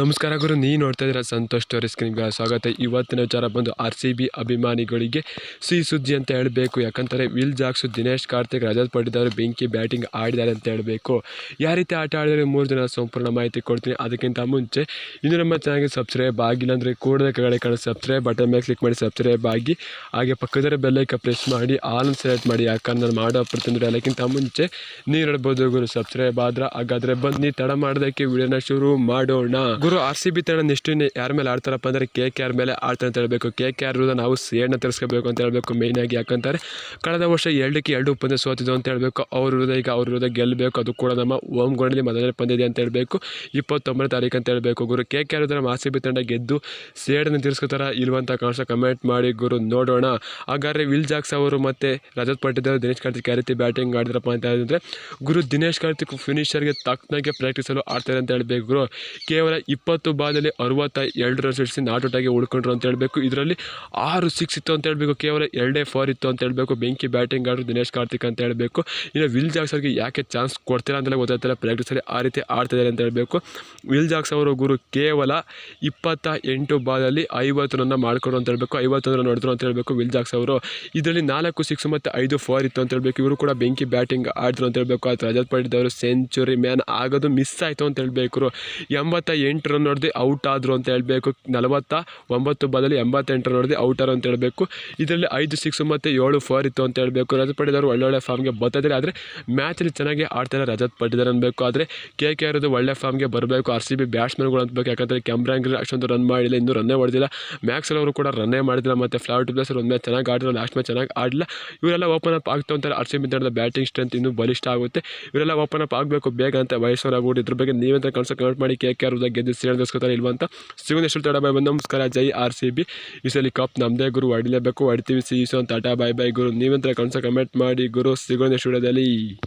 ನಮಸ್ಕಾರ ಗುರು ನೀ ನೋಡ್ತಾ ಇದ್ದೀರಾ ಸಂತೋಷ್ ಸ್ಟೋರಿ ಸ್ಕ್ರೀನ್ಗೆ ಸ್ವಾಗತ. ಇವತ್ತಿನ ವಿಚಾರ ಬಂದು ಆರ್ ಸಿ ಬಿ ಅಭಿಮಾನಿಗಳಿಗೆ ಸಿ ಸುದ್ದಿ ಅಂತ ಹೇಳಬೇಕು. ಯಾಕಂದರೆ ವಿಲ್ ಜಾಕ್ಸು, ದಿನೇಶ್, ಕಾರ್ತಿಕ್, ರಜತ್ ಪಡೆದವರು ಬೆಂಕಿ ಬ್ಯಾಟಿಂಗ್ ಆಡಿದ್ದಾರೆ ಅಂತ ಹೇಳಬೇಕು. ಯಾವ ರೀತಿ ಆಟ ಆಡಿದರೆ ಮೂರು ಜನ ಸಂಪೂರ್ಣ ಮಾಹಿತಿ ಕೊಡ್ತೀನಿ. ಅದಕ್ಕಿಂತ ಮುಂಚೆ ಇನ್ನು ನಮ್ಮ ಚಾನಲ್ಗೆ ಸಬ್ಸ್ಕ್ರೈಬ್ ಆಗಿಲ್ಲ ಅಂದರೆ ಕೂಡಲೇ ಕೆಳಗಡೆ ಕಾಣೋ ಸಬ್ಸ್ಕ್ರೈಬ್ ಬಟನ್ ಮೇಲೆ ಕ್ಲಿಕ್ ಮಾಡಿ ಸಬ್ಸ್ಕ್ರೈಬ್ ಆಗಿ, ಹಾಗೆ ಪಕ್ಕದ ಬೆಲ್ಲೈಕ ಪ್ರೆಸ್ ಮಾಡಿ, ಆಲ್ ಸೆಲೆಕ್ಟ್ ಮಾಡಿ. ಯಾಕಂದ್ರೆ ನಾನು ಮಾಡೋ ಪ್ರತಿಯೊಂದು ಅದಕ್ಕಿಂತ ಮುಂಚೆ ನೀವು ನೋಡ್ಬೋದು ಗುರು, ಸಬ್ಸ್ಕ್ರೈಬ್ ಆದ್ರೆ ಹಾಗಾದ್ರೆ ಬನ್ನಿ, ತಡ ಮಾಡೋದಕ್ಕೆ ವಿಡಿಯೋನ ಶುರು ಮಾಡೋಣ. ಗುರು ಆರ್ ಸಿ ಬಿ ತಂಡ ನೆಕ್ಸ್ಟ್ ಯಾರ ಮೇಲೆ ಆಡ್ತಾರಪ್ಪ ಅಂದ್ರೆ ಕೆ ಕೆ ಆರ್ ಮೇಲೆ ಆಡ್ತಾರೆ ಅಂತ ಹೇಳಬೇಕು. ಕೆ ಕೆ ಆರ್ ನಾವು ಸೇಡನ್ನ ತರಿಸ್ಕೋಬೇಕು ಅಂತ ಹೇಳಬೇಕು ಮೇಯ್ನ್ ಆಗಿ. ಯಾಕಂತಾರೆ ಕಳೆದ ವರ್ಷ ಎರಡಕ್ಕೆ ಎರಡು ಪಂದ್ಯ ಸೋತಿದ್ದು ಅಂತ ಹೇಳಬೇಕು. ಅವ್ರ ವಿರುದ್ಧ ಈಗ ಅವ್ರ ವಿರುದ್ಧ ಗೆಲ್ಲಬೇಕು ಅದು ಕೂಡ ನಮ್ಮ ಓಮ್ ಗ್ರೌಂಡಲ್ಲಿ ಮೊದಲನೇ ಪಂದ್ಯ ಇದೆ ಅಂತ ಹೇಳಬೇಕು. ಇಪ್ಪತ್ತೊಂಬತ್ತನೇ ತಾರೀಕು ಅಂತ ಹೇಳಬೇಕು ಗುರು. ಕೆ ಕೆ ಆರ್ ನಮ್ಮ ಆರ್ ಸಿ ಬಿ ತಂಡ ಗೆದ್ದು ಸೇಡನ್ನು ತಿರ್ಸ್ಕೋತಾರ ಇಲ್ವಂತ ಕಾಣಿಸ ಕಮೆಂಟ್ ಮಾಡಿ ಗುರು. ನೋಡೋಣ. ಹಾಗಾದ್ರೆ ವಿಲ್ ಜಾಕ್ಸ್ ಅವರು ಮತ್ತೆ ರಜತ್ ಪಟ್ಟಿದ್ದಾರೆ ದಿನೇಶ್ ಕಾರ್ತಿಕ್ ಯಾವ ಬ್ಯಾಟಿಂಗ್ ಆಡಿದ್ರಪ್ಪ ಅಂತ ಹೇಳಿದ್ರೆ ಗುರು ದಿನೇಶ್ ಕಾರ್ತಿಕ್ ಫಿನಿಷರ್ಗೆ ತಕ್ಕನಾಗೆ ಪ್ರಾಕ್ಟೀಸಲು ಆಡ್ತಾರೆ ಅಂತ ಹೇಳಬೇಕು ಗುರು. ಕೇವಲ ಇಪ್ಪತ್ತು ಬಾಲಲ್ಲಿ ಅರವತ್ತ ಎರಡು ರನ್ಸ್ ಹಿಡಿಸಿ ನಾಟ್ ಔಟ್ ಆಗಿ ಉಳ್ಕೊಂಡ್ರು ಅಂತ ಹೇಳಬೇಕು. ಇದರಲ್ಲಿ ಆರು ಸಿಕ್ಸ್ ಇತ್ತು ಅಂತ ಹೇಳಬೇಕು. ಕೇವಲ ಎರಡೇ ಫೋರ್ ಇತ್ತು ಅಂತ ಹೇಳಬೇಕು. ಬೆಂಕಿ ಬ್ಯಾಟಿಂಗ್ ಆಡೋರು ದಿನೇಶ್ ಕಾರ್ತಿಕ್ ಅಂತ ಹೇಳಬೇಕು. ಇನ್ನು ವಿಲ್ ಜಾಕ್ಸ್ ಅವ್ರಿಗೆ ಯಾಕೆ ಚಾನ್ಸ್ ಕೊಡ್ತೀರಾ ಅಂತಲೇ ಗೊತ್ತಾಗ್ತಿಲ್ಲ. ಪ್ರಾಕ್ಟೀಸಲ್ಲಿ ಆ ರೀತಿ ಆಡ್ತಿದ್ದಾರೆ ಅಂತ ಹೇಳಬೇಕು. ವಿಲ್ ಜಾಕ್ಸ್ ಅವರು ಗುರು ಕೇವಲ ಇಪ್ಪತ್ತ ಎಂಟು ಬಾಲಲ್ಲಿ ಐವತ್ತು ರನ್ನ ಮಾಡ್ಕೊಂಡು ಅಂತ ಹೇಳಬೇಕು. ಐವತ್ತು ರನ್ ಹೊಡೆದ್ರು ಅಂತ ಹೇಳಬೇಕು ವಿಲ್ ಜಾಕ್ಸ್ ಅವರು. ಇದರಲ್ಲಿ ನಾಲ್ಕು ಸಿಕ್ಸ್ ಮತ್ತು ಐದು ಫೋರ್ ಇತ್ತು ಅಂತ ಹೇಳಬೇಕು. ಇವರು ಕೂಡ ಬೆಂಕಿ ಬ್ಯಾಟಿಂಗ್ ಆಡಿದ್ರು ಅಂತ ಹೇಳಬೇಕು. ಆದರೆ ರಜತ್ ಪಂಡಿತ್ ಅವರು ಸೆಂಚುರಿ ಮ್ಯಾನ್ ಆಗೋದು ಮಿಸ್ ಆಯಿತು ಅಂತ ಹೇಳಬೇಕು. ಎಂಬತ್ತ ಎಂಟು ರನ್ ಹೊಡೆದು ಔಟ್ ಆದರು ಅಂತ ಹೇಳಬೇಕು. ನಲವತ್ತ ಒಂಬತ್ತು ಬದಲು ಎಂಬತ್ತೆಂಟು ರನ್ ಹೊಡೆದು ಔಟ್ ಆರು ಅಂತ ಹೇಳಬೇಕು. ಇದರಲ್ಲಿ ಐದು ಸಿಕ್ಸ್ ಮತ್ತು ಏಳು ಫೋರ್ ಇತ್ತು ಅಂತ ಹೇಳಬೇಕು. ರಜತ್ ಪಡೆದವರು ಒಳ್ಳೊಳ್ಳೆ ಫಾರ್ಮ್ಗೆ ಬರ್ತಿದ್ದಾರೆ ಆದರೆ ಮ್ಯಾಚಲ್ಲಿ ಚೆನ್ನಾಗಿ ಆಡ್ತಾರೆ ರಜತ್ ಪಡೆದಾರೆ ಅನ್ಬೇಕು. ಆದರೆ ಕೆ ಕೆ ಆರ್ ಒಳ್ಳೆ ಫಾರ್ಮ್ಗೆ ಬರಬೇಕು. ಆರ್ ಸಿ ಬಿ ಬ್ಯಾಟ್ಸ್ಮನ್ಗಳು ಅನ್ಬೇಕು. ಯಾಕಂದರೆ ಕೆಮ್ರಾಂಗ್ರಿ ಅಷ್ಟೊಂದು ರನ್ ಮಾಡಿಲ್ಲ. ಇನ್ನೂ ರನ್ನೇ ಹೊಡೆದಿಲ್ಲ. ಮ್ಯಾಕ್ಸಲ್ ಅವರು ಕೂಡ ರನ್ನೇ ಮಾಡಿದಿಲ್ಲ ಮತ್ತು ಫ್ಲಾವರ್ ಪ್ಲೇಸ್ ಒಂದು ಮ್ಯಾಚ್ ಚೆನ್ನಾಗಿ ಆಡಿಲ್ಲ. ಲಾಸ್ಟ್ ಮ್ಯಾಚ್ ಚೆನ್ನಾಗಿ ಆಡಲಿಲ್ಲ. ಇವರೆಲ್ಲ ಓಪನ್ ಅಪ್ ಆಗ್ತಾ ಅಂತಾರೆ ಆರ್ ಸಿ ಬಿ ತಂಡದ ಬ್ಯಾಟಿಂಗ್ ಸ್ಟ್ರೆಂತ್ ಇನ್ನೂ ಬಲಿಷ್ಠ ಆಗುತ್ತೆ. ಇವರೆಲ್ಲ ಓಪನ್ ಅಪ್ ಆಗಬೇಕು. ಬೇಗ ಅಂತ ವಯಸ್ಸವರಾಗ್ಬಿಟ್ಟು ಇದ್ರ ಬಗ್ಗೆ ನೀವಂತ ಕನ್ಸ ಕಮೆಂಟ್ ಮಾಡಿ. ಕೆ ಕೆ ಆರ್ ಗೆದ್ದು ಸೇರಿಸ್ಕೊತಾರೆ ಇಲ್ವಾ ಅಂತ. ಸಿಗೋದು ಎಷ್ಟು ತಡ ಬಾಯ್ ನಮಸ್ಕಾರ. ಜೈ ಆರ್ ಸಿ ಬಿ. ಈ ಕಪ್ ನಮ್ಮದೇ ಗುರು ಹೊಡಿಲೇಬೇಕು ಹೊಡಿತೀವಿ ಸಿ ಅಂತ ಟಾಟಾ ಬಾಯ್ ಬಾಯ್ ಗುರು. ನೀವಂತ ಕನ್ಸ ಕಮೆಂಟ್ ಮಾಡಿ ಗುರು. ಸಿಗೋದು ಸ್ಟುಡಿಯೋದಲ್ಲಿ